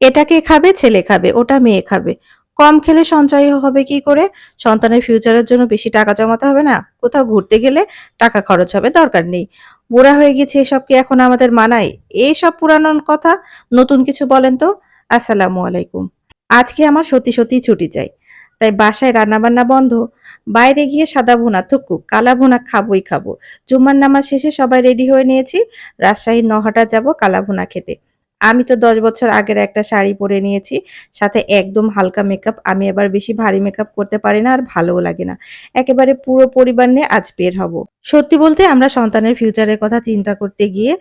এটা কে খাবে? ছেলে খাবে। ওটা মেয়ে খাবে। কম খেলে সঞ্চয় হবে কি করে? সন্তানের ফিউচারের জন্য বেশি টাকা জমাতে হবে না। কোথাও ঘুরতে গেলে টাকা খরচ হবে, দরকার নেই। বুড়া হয়ে গেছে, এসব কি এখন আমাদের মানায়? এইসব পুরানো কথা নতুন কিছু বলেন তো? আসসালামু আলাইকুম। আজকে আমার সত্যি সত্যি ছুটি চাই। তাই বাসায় রান্নাবান্না বন্ধ। বাইরে গিয়ে সাদা ভুনা থুকু, কালা ভুনা খাবোই খাব। জুম্মার নামাজ শেষে সবাই রেডি হয়ে নিয়েছি। রাজশাহীর নহাটা যাব কালা ভুনা খেতে। আমি তো দশ বছর আগের একটা শাড়ি পরে নিয়েছি, সাথে একদম হালকা মেকআপ আমি এবার বেশি ভারী মেকআপ করতে পারি না আর ভালোও লাগে না। একেবারে পুরো পরিবার নিয়ে আজ বের হব। সত্যি বলতে আমরা সন্তানের ফিউচারের কথা চিন্তা করতে গিয়ে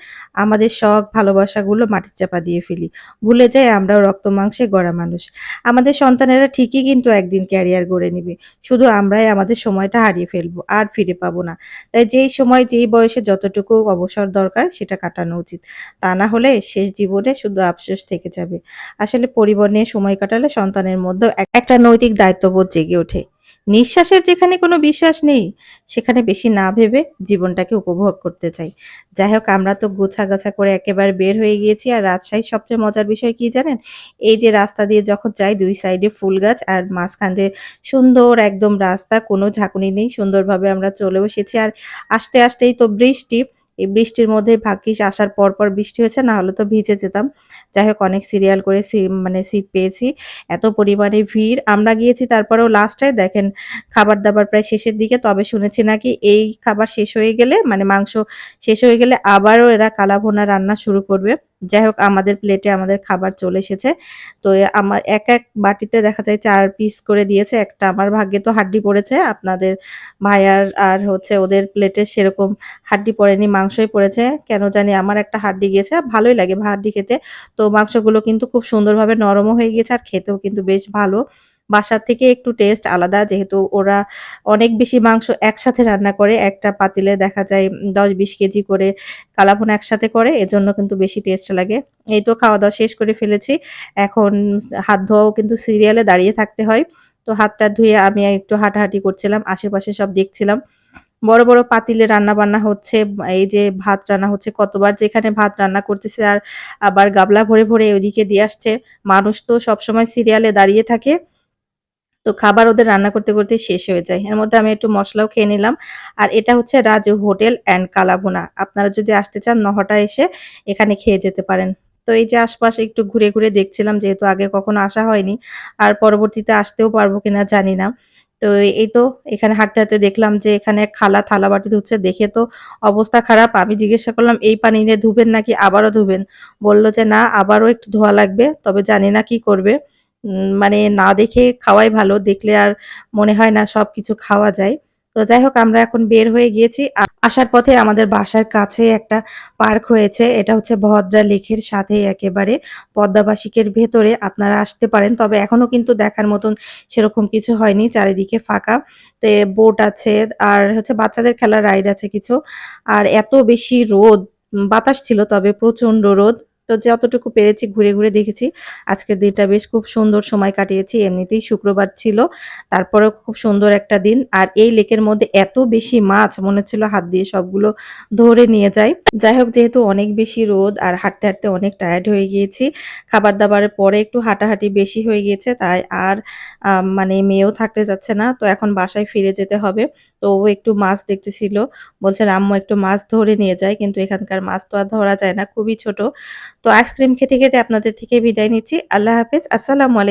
আমাদের শখ, ভালোবাসাগুলো মাটির চাপা দিয়ে ফেলি। ভুলে যাই আমরাও রক্ত মাংসে গড়া মানুষ। আমাদের সন্তানেরা ঠিকই কিন্তু একদিন ক্যারিয়ার গড়ে নিবে। শুধু আমরাই আমাদের সময়টা হারিয়ে ফেলব, আর ফিরে পাবো না। তাই যেই সময়, যেই বয়সে যতটুকু অবসর দরকার, সেটা কাটানো উচিত। তা না হলে শেষ জীবনে শুধু আফসোস থেকে যাবে। আসলে পরিবার নিয়ে সময় কাটালে সন্তানের মধ্যেও এক- একটা নৈতিক দায়িত্ববোধ জেগে ওঠে। নিঃশ্বাসের যেখানে কোনো বিশ্বাস নেই, সেখানে বেশি না ভেবে জীবনটাকে উপভোগ করতে চাই। যাই হোক, আমরা তো গোছা গাছা করে একেবারে বের হয়ে গিয়েছি, আর রাজশাহীর সবচেয়ে মজার বিষয় কি জানেন? এই যে রাস্তা দিয়ে যখন যাই, দুই সাইডে ফুল গাছ, আর মাঝখান দিয়ে সুন্দর একদম রাস্তা, কোনো ঝাঁকুনি নেই, সুন্দরভাবে আমরা চলেও এসেছি। আর আস্তে আস্তেই তো বৃষ্টি এই বৃষ্টির মধ্যে ভাগ্যিস আসার পর পর বৃষ্টি হয়েছে, না হলে তো ভিজে যেতাম। যাই হোক, অনেক সিরিয়াল করে মানে সিট পেয়েছি। এত পরিমাণে ভিড়। আমরা গিয়েছি তারপরেও লাস্টে দেখেন খাবার দাবার প্রায় শেষের দিকে, তবে শুনেছি নাকি এই খাবার শেষ হয়ে গেলে মানে মাংস শেষ হয়ে গেলে আবারও এরা কালাভোনা রান্না শুরু করবে। যাই হোক, আমাদের প্লেটে আমাদের খাবার চলে এসেছে। তো আমার এক এক বাটিতে দেখা যায় চার পিস করে দিয়েছে। একটা আমার ভাগ্যে তো হাড্ডি পড়েছে, আপনাদের ভাইয়ার আর হচ্ছে ওদের প্লেটে সেরকম হাড্ডি পড়েনি, মাংসই পড়েছে। কেন জানি আমার একটা হাড্ডি গিয়েছে ভালোই লাগে হাড্ডি খেতে। তো মাংসগুলো কিন্তু খুব সুন্দরভাবে নরমও হয়ে গিয়েছে, আর খেতেও কিন্তু বেশ ভালো। বাসার থেকে একটু টেস্ট আলাদা। যেহেতু ওরা অনেক বেশি মাংস একসাথে রান্না করে, একটা পাতিলে দেখা যায় দশ বিশ কেজি করে কালাভুনা একসাথে করে, এজন্য কিন্তু বেশি টেস্ট লাগে। এই তো খাওয়া দাওয়া শেষ করে ফেলেছি। এখন হাত ধোয়াও কিন্তু সিরিয়ালে দাঁড়িয়ে থাকতে হয়। তো হাতটা ধুয়ে আমি একটু হাঁটাহাঁটি করছিলাম, আশেপাশে সব দেখছিলাম। বড় বড় পাতিলে রান্না বান্না হচ্ছে, এই যে ভাত রান্না হচ্ছে, কতবার যেখানে ভাত রান্না করতেছে আর আবার গাবলা ভরে ভরে ওদিকে দিয়ে আসছে। মানুষ তো সবসময় সিরিয়ালে দাঁড়িয়ে থাকে। তো খাবার ওদের রান্না করতে করতে শেষ হয়ে যায়। এর মধ্যে আমি একটু মশলাও খেয়ে নিলাম। আর এটা হচ্ছে রাজু হোটেল অ্যান্ড কালাভুনা। আপনারা যদি আসতে চান নহটা এসে এখানে খেয়ে যেতে পারেন। তো এই যে আশপাশে একটু ঘুরে ঘুরে দেখছিলাম, যেহেতু আগে কখনো আসা হয়নি, আর পরবর্তীতে আসতেও পারব কিনা জানি না। তো এই তো, এখানে হাঁটতে হাঁটতে দেখলাম যে এখানে খালা থালা বাটি ধুচ্ছে। দেখে তো অবস্থা খারাপ। আমি জিজ্ঞাসা করলাম, এই পানি নিয়ে ধুবেন নাকি? আবারও ধুবেন? বলল যে, না, আবারও একটু ধোয়া লাগবে, তবে জানি না কি করবে। মানে না দেখে খাওয়াই ভালো। দেখলে আর মনে হয় না সবকিছু খাওয়া যায়। তো যাই হোক আমরা এখন বের হয়ে গিয়েছি। আসার পথে আমাদের বাসার কাছে একটা পার্ক হয়েছে। এটা হচ্ছে ভদ্রা লেকের সাথে একেবারে পদ্মাবাসিকের ভেতরে আপনারা আসতে পারেন। তবে এখনও কিন্তু দেখার মতন সেরকম কিছু হয়নি। চারিদিকে ফাঁকা। তো বোট আছে আর হচ্ছে বাচ্চাদের খেলার রাইড আছে কিছু। আর এত বেশি রোদ, বাতাস ছিল তবে প্রচণ্ড রোদ। তো যতটুকু পেরেছি ঘুরে, ঘুরে দেখেছি। আজকের দিনটা বেশ খুব সুন্দর সময় কাটিয়েছি। এমনিতেই শুক্রবার ছিল। তারপরেও খুব সুন্দর একটা দিন। আর এই লেকের মধ্যে এত বেশি মাছ মনে হচ্ছিল হাত দিয়ে সবগুলো ধরে নিয়ে যাই। যাই হোক যেহেতু অনেক বেশি রোদ আর হাঁটতে, হাঁটতে অনেক টায়ার্ড হয়ে গিয়েছি। খাবার-দাবারের পরে একটু হাঁটাহাঁটি বেশি হয়ে গিয়েছে। তাই আর মানে মেয়েও থাকতে যাচ্ছে না। তো এখন বাসায় ফিরে যেতে হবে। তো ও একটু মাছ দেখতেছিল। বলছে, "আম্মু একটু মাছ ধরে নিয়ে যায় কিন্তু এখানকার মাছ তো আর ধরা যায় না। খুবই ছোট। তো আইসক্রিম খেতে, খেতে আপনাদের থেকে বিদায় নিচ্ছি। আল্লাহ হাফিজ আসসালামু আলাইকুম।